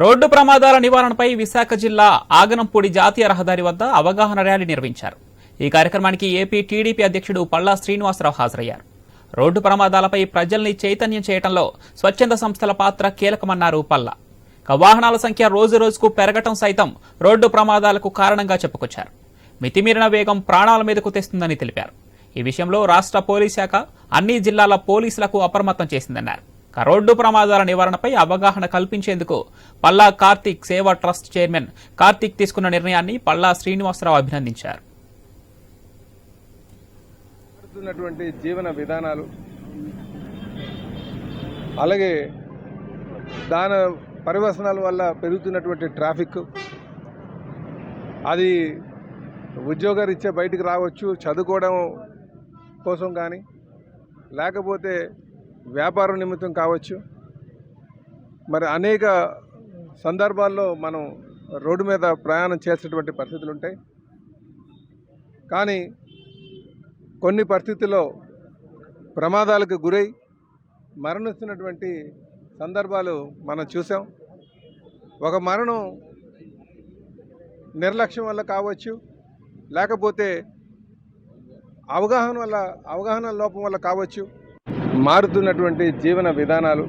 Road ప్రమాదాల నివారణపై విశాఖ జిల్లా ఆగనంపూడి జాతీయ రహదారి వద్ద అవగాహన ర్యాలీ నిర్వహించారు. ఈ కార్యక్రమానికి ఏపీ టీడీపీ అధ్యక్షుడు పల్లా శ్రీనివాసరావు హాజరయ్యారు. రోడ్డు ప్రమాదాలపై ప్రజల్ని చైతన్యం చేయడంలో స్వచ్ఛంద సంస్థల పాత్ర కీలకమన్నారు పల్లా. వాహనాల సంఖ్య రోజు రోజుకు పెరగటం సైతం రోడ్డు ప్రమాదాలకు కారణంగా చెప్పుకొచ్చారు. మితిమీరిన వేగం ప్రాణాల మీదకు తెస్తుందని తెలిపారు. ఈ విషయంలో రాష్ట్ర పోలీస్ శాఖ అన్ని జిల్లాల పోలీసులకు అప్రమత్తం చేసిందన్నారు. రోడ్డు ప్రమాదాల నివారణపై అవగాహన కల్పించేందుకు పల్లా కార్తీక్ సేవా ట్రస్ట్ చైర్మన్ కార్తీక్ తీసుకున్న నిర్ణయాన్ని పల్లా శ్రీనివాసరావు అభినందించారు. జీవన విధానాలు అలాగే దాని పరివసనాల వల్ల పెరుగుతున్నటువంటి ట్రాఫిక్ అది ఉద్యోగరీత్యా బయటికి రావచ్చు చదువుకోవడం కోసం కానీ లేకపోతే వ్యాపారం నిమిత్తం కావచ్చు. మరి అనేక సందర్భాల్లో మనం రోడ్డు మీద ప్రయాణం చేసేటువంటి పరిస్థితులు ఉంటాయి. కానీ కొన్ని పరిస్థితుల్లో ప్రమాదాలకు గురై మరణిస్తున్నటువంటి సందర్భాలు మనం చూసాం. ఒక మరణం నిర్లక్ష్యం వల్ల కావచ్చు లేకపోతే అవగాహన వల్ల అవగాహన లోపం వల్ల కావచ్చు. మారుతున్నటువంటి జీవన విధానాలు